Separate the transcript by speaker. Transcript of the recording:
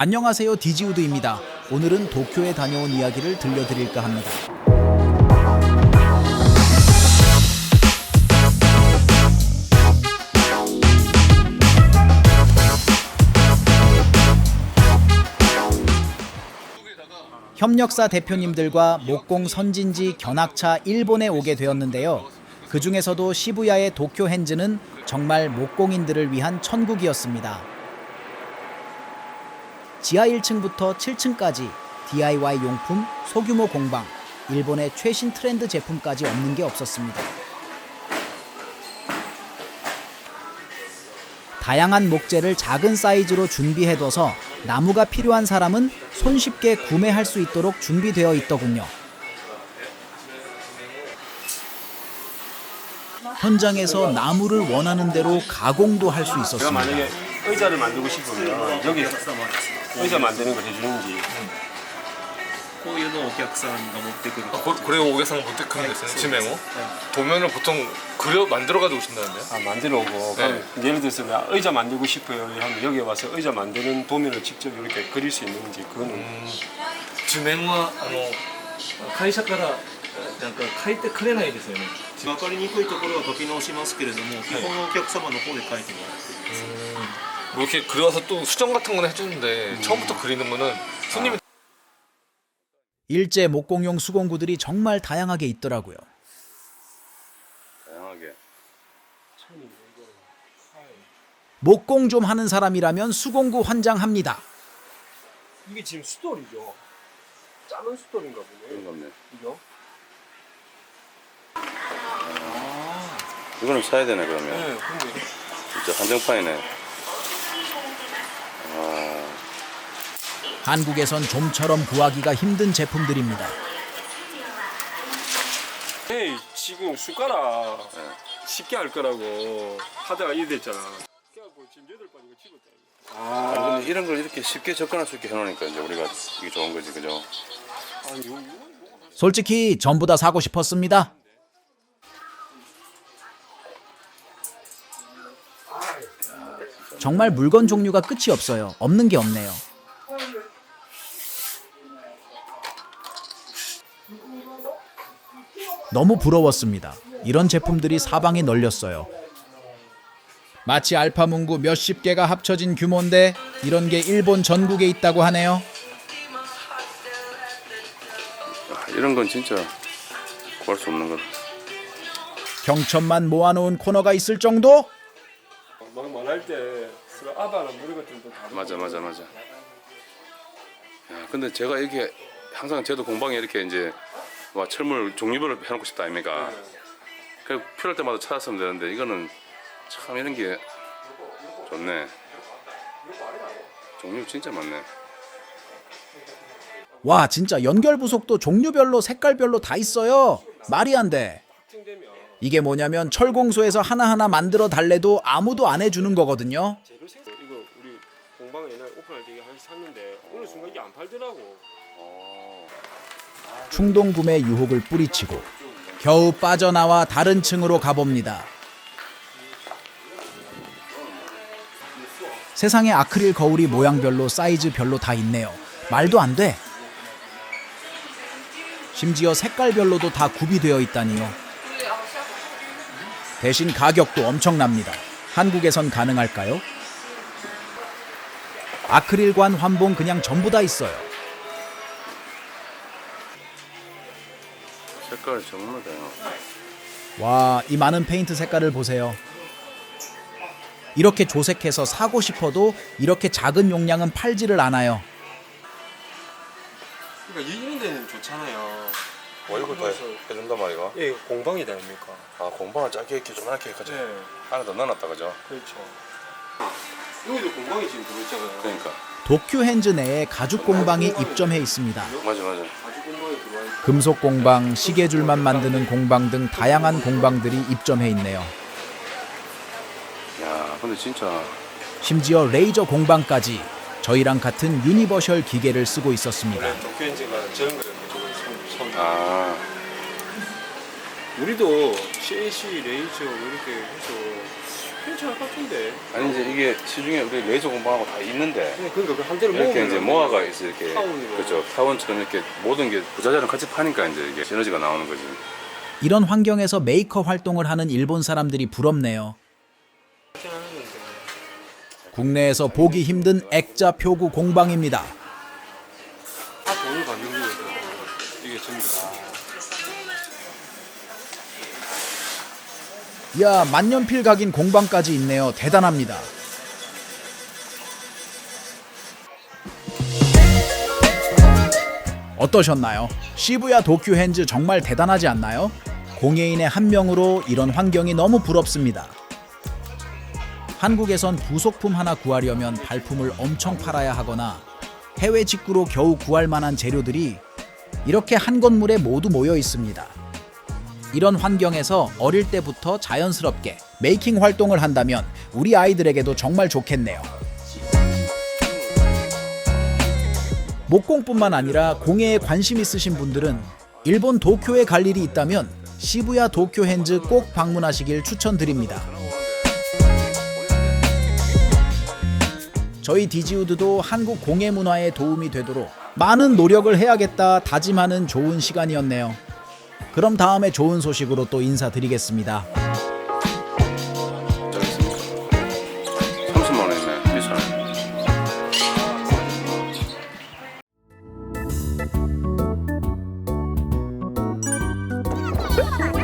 Speaker 1: 안녕하세요 디지우드입니다. 오늘은 도쿄에 다녀온 이야기를 들려드릴까 합니다. 협력사 대표님들과 목공 선진지 견학차 일본에 오게 되었는데요. 그 중에서도 시부야의 도쿄 핸즈는 정말 목공인들을 위한 천국이었습니다. 지하 1층부터 7층까지 DIY 용품, 소규모 공방, 일본의 최신 트렌드 제품까지 없는 게 없었습니다. 다양한 목재를 작은 사이즈로 준비해둬서 나무가 필요한 사람은 손쉽게 구매할 수 있도록 준비되어 있더군요. 현장에서 나무를 원하는 대로 가공도 할수
Speaker 2: 제가
Speaker 1: 있었습니다.
Speaker 2: 만약에 의자를 만들고 싶으면 여기 의자 만드는 걸 해주는지
Speaker 3: こういうのをお客さんが持ってくる
Speaker 4: 아, 고, 그래요 오개상 못테크는 됐어요 지메모 도면을 보통 그려 만들어 가지고 오신다는데요
Speaker 2: 아, 만들어 오고 그럼 예를 들어서 나 의자 만들고 싶어요 하면 여기 와서 의자 만드는 도면을 직접 이렇게 그릴 수 있는지 그거는
Speaker 4: ジュメモはあの会社からなんか書いてくれないですよね
Speaker 3: 分かりにくいところは書き直しますけれども基本はお客様の方で書いてもらって
Speaker 4: 뭐 이렇게 그려서 또 수정 같은 거는 해주는데 처음부터 그리는 거는 손님이
Speaker 1: 일제 목공용 수공구들이 정말 다양하게 있더라고요.
Speaker 2: 다양하게
Speaker 1: 목공 좀 하는 사람이라면 수공구 환장합니다.
Speaker 2: 이게 지금 수돌이죠 작은 수돌인가 보네
Speaker 5: 그런.
Speaker 2: 이거
Speaker 5: 이거는 사야 되네 그러면.
Speaker 2: 네 근데
Speaker 5: 진짜 한정판이네.
Speaker 1: 한국에선 좀처럼 구하기가 힘든 제품들입니다.
Speaker 2: 에이 지금 숟가락 쉽게 할 거라고 하다가 이래 됐잖아.
Speaker 5: 아니,
Speaker 2: 아,
Speaker 5: 근데 이런 걸 이렇게 쉽게 접근할 수 있게 해놓으니까 이제 우리가 이게 좋은 거지, 그죠?
Speaker 1: 솔직히 전부 다 사고 싶었습니다. 정말 물건 종류가 끝이 없어요. 없는 게 없네요. 너무 부러웠습니다. 이런 제품들이 사방에 널렸어요. 마치 알파문구 몇십 개가 합쳐진 규모인데 이런 게 일본 전국에 있다고 하네요.
Speaker 5: 아, 이런 건 진짜 구할 수 없는 거.
Speaker 1: 경천만 모아놓은 코너가 있을 정도?
Speaker 2: 막 말할 때 서로 아바랑 노래 같은 거다
Speaker 5: 맞아, 맞아, 맞아. 야, 근데 제가 이렇게 항상 저도 공방에 이렇게 이제 와 철물 종류별로 해놓고 싶다 아닙니까? 그 필요할 때마다 찾았으면 되는데 이거는 참 이런 게 좋네. 종류 진짜 많네.
Speaker 1: 와 진짜 연결 부속도 종류별로 색깔별로 다 있어요. 말이 안 돼. 이게 뭐냐면 철공소에서 하나하나 만들어 달래도 아무도 안 해주는 거거든요.
Speaker 2: 이거 우리 공방에 옛날 오픈할 때 하나 샀는데 어느 순간 이게 안 팔더라고
Speaker 1: 충동 구매 유혹을 뿌리치고 겨우 빠져나와 다른 층으로 가봅니다. 세상에 아크릴 거울이 모양별로 사이즈별로 다 있네요. 말도 안 돼. 심지어 색깔별로도 다 구비되어 있다니요. 대신 가격도 엄청납니다. 한국에선 가능할까요? 아크릴관 환봉 그냥 전부 다 있어요.
Speaker 5: 색깔 정말 다양하고.
Speaker 1: 와, 이 많은 페인트 색깔을 보세요. 이렇게 조색해서 사고 싶어도 이렇게 작은 용량은 팔지를 않아요.
Speaker 2: 그러니까 이런 데는 좋잖아요
Speaker 5: 와 이거 다 해준단 말이가?
Speaker 2: 예 이거 공방이다 아닙니까
Speaker 5: 아 공방을 짧게 이렇게 조그맣게 해가지고
Speaker 2: 네
Speaker 5: 안에다 넣어놨다 그죠?
Speaker 2: 그렇죠 여기도 공방이 지금 들어있잖아요
Speaker 5: 그러니까
Speaker 1: 도쿄 핸즈 내에 가죽 공방이 입점해 있습니다.
Speaker 5: 맞아 맞아
Speaker 1: 금속 공방, 시계줄만 만드는 공방 등 다양한 공방들이 입점해 있네요.
Speaker 5: 야 근데 진짜
Speaker 1: 심지어 레이저 공방까지 저희랑 같은 유니버셜 기계를 쓰고 있었습니다.
Speaker 2: 저런 손, 손.
Speaker 5: 아
Speaker 2: 우리도 CNC 레이저 이렇게 해서 괜찮을 것 같은데.
Speaker 5: 아니 이제 이게 시중에 우리 레이저 공방하고 다 있는데
Speaker 2: 그러니까 그 한 대를
Speaker 5: 이렇게
Speaker 2: 모으면
Speaker 5: 이제 모아가 있어 이렇게
Speaker 2: 타운으로.
Speaker 5: 그렇죠 타원처럼 이렇게 모든 게 부자재랑 같이 파니까 이제 이게 시너지가 나오는 거지.
Speaker 1: 이런 환경에서 메이커 활동을 하는 일본 사람들이 부럽네요. 국내에서 보기 힘든 액자 표구 공방입니다.
Speaker 2: 다 돈을 받는 거죠. 이게 전부 다.
Speaker 1: 야 만년필 각인 공방까지 있네요. 대단합니다. 어떠셨나요? 시부야 도쿄 핸즈 정말 대단하지 않나요? 공예인의 한 명으로 이런 환경이 너무 부럽습니다. 한국에선 부속품 하나 구하려면 발품을 엄청 팔아야 하거나 해외 직구로 겨우 구할 만한 재료들이 이렇게 한 건물에 모두 모여 있습니다. 이런 환경에서 어릴 때부터 자연스럽게 메이킹 활동을 한다면 우리 아이들에게도 정말 좋겠네요. 목공뿐만 아니라 공예에 관심 있으신 분들은 일본 도쿄에 갈 일이 있다면 시부야 도쿄 핸즈 꼭 방문하시길 추천드립니다. 저희 디지우드도 한국 공예 문화에 도움이 되도록 많은 노력을 해야겠다 다짐하는 좋은 시간이었네요. 그럼 다음에 좋은 소식으로 또 인사드리겠습니다. Come on.